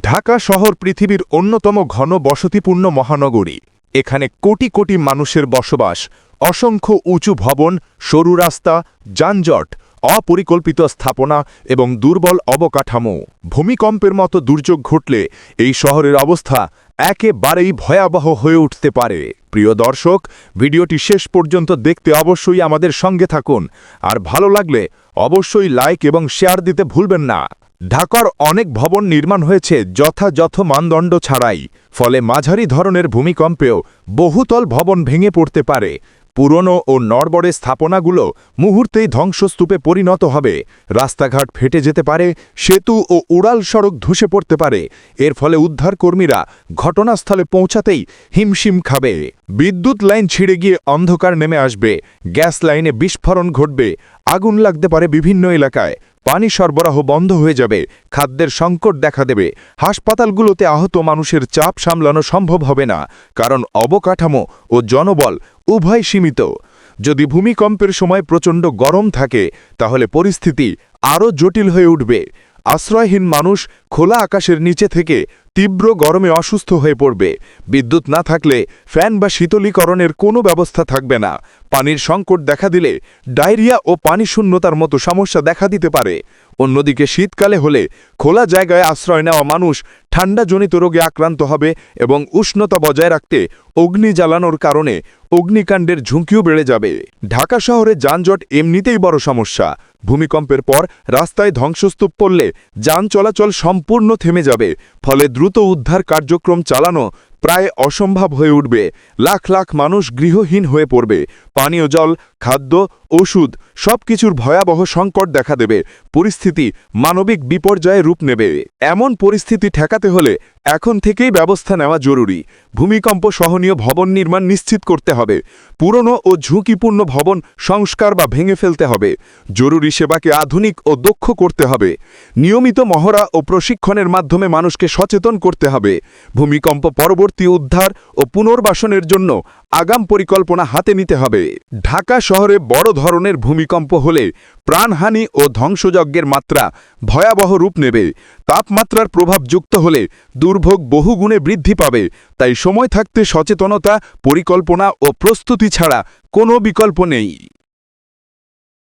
ঢাকা শহর পৃথিবীর অন্যতম ঘন বসতিপূর্ণ মহানগরী। এখানে কোটি কোটি মানুষের বসবাস, অসংখ্য উঁচু ভবন, সরু রাস্তা, যানজট, অপরিকল্পিত স্থাপনা এবং দুর্বল অবকাঠামো। ভূমিকম্পের মতো দুর্যোগ ঘটলে এই শহরের অবস্থা একেবারেই ভয়াবহ হয়ে উঠতে পারে। প্রিয় দর্শক, ভিডিওটি শেষ পর্যন্ত দেখতে অবশ্যই আমাদের সঙ্গে থাকুন। আর ভালো লাগলে অবশ্যই লাইক এবং শেয়ার দিতে ভুলবেন না। ঢাকার অনেক ভবন নির্মাণ হয়েছে যথাযথ মানদণ্ড ছাড়াই, ফলে মাঝারি ধরনের ভূমিকম্পেও বহুতল ভবন ভেঙে পড়তে পারে। পুরনো ও নড়বড়ে স্থাপনাগুলো মুহূর্তেই ধ্বংসস্তূপে পরিণত হবে। রাস্তাঘাট ফেটে যেতে পারে, সেতু ও উড়াল সড়ক ধসে পড়তে পারে। এর ফলে উদ্ধারকর্মীরা ঘটনাস্থলে পৌঁছাতেই হিমশিম খাবে। বিদ্যুৎ লাইন ছিঁড়ে গিয়ে অন্ধকার নেমে আসবে। গ্যাস লাইনে বিস্ফোরণ ঘটবে। আগুন লাগতে পারে বিভিন্ন এলাকায়। পানি সরবরাহ বন্ধ হয়ে যাবে। খাদ্যের সংকট দেখা দেবে। হাসপাতালগুলোতে আহত মানুষের চাপ সামলানো সম্ভব হবে না, কারণ অবকাঠামো ও জনবল উভয় সীমিত। যদি ভূমিকম্পের সময় প্রচণ্ড গরম থাকে, তাহলে পরিস্থিতি আরও জটিল হয়ে উঠবে। আশ্রয়হীন মানুষ খোলা আকাশের নিচে থেকে তীব্র গরমে অসুস্থ হয়ে পড়বে। বিদ্যুৎ না থাকলে ফ্যান বা শীতলীকরণের কোনো ব্যবস্থা থাকবে না। পানির সংকট দেখা দিলে ডায়রিয়া ও পানি শূন্যতার মতো সমস্যা দেখা দিতে পারে। অন্যদিকে শীতকালে হলে খোলা জায়গায় আশ্রয় নেওয়া মানুষ ঠান্ডাজনিত রোগে আক্রান্ত হবে এবং উষ্ণতা বজায় রাখতে অগ্নি জ্বালানোর কারণে অগ্নিকাণ্ডের ঝুঁকিও বেড়ে যাবে। ঢাকা শহরে যানজট এমনিতেই বড় সমস্যা। ভূমিকম্পের পর রাস্তায় ধ্বংসস্তূপ পড়লে যান চলাচল সম্পূর্ণ থেমে যাবে, ফলে দ্রুত উদ্ধার কার্যক্রম চালানো প্রায় অসম্ভব হয়ে উঠবে। লাখ লাখ মানুষ গৃহহীন হয়ে পড়বে। পানীয় জল, খাদ্য, ওষুধ সবকিছুর ভয়াবহ সংকট দেখা দেবে। পরিস্থিতি মানবিক বিপর্যয়ে রূপ নেবে। এমন পরিস্থিতি ঠেকাতে হলে এখন থেকেই ব্যবস্থা নেওয়া জরুরি। ভূমিকম্প সহনীয় ভবন নির্মাণ নিশ্চিত করতে হবে। পুরনো ও ঝুঁকিপূর্ণ ভবন সংস্কার বা ভেঙে ফেলতে হবে। জরুরি সেবাকে আধুনিক ও দক্ষ করতে হবে। নিয়মিত মহড়া ও প্রশিক্ষণের মাধ্যমে মানুষকে সচেতন করতে হবে। ভূমিকম্প পরবর্তী উদ্ধার ও পুনর্বাসনের জন্য আগাম পরিকল্পনা হাতে নিতে হবে। ঢাকা শহরে বড় ধরনের ভূমিকম্প হলে প্রাণহানি ও ধ্বংসযজ্ঞের মাত্রা ভয়াবহ রূপ নেবে। তাপমাত্রার প্রভাব যুক্ত হলে দুর্ভোগ বহুগুণে বৃদ্ধি পাবে। তাই সময় থাকতে সচেতনতা, পরিকল্পনা ও প্রস্তুতি ছাড়া কোনো বিকল্প নেই।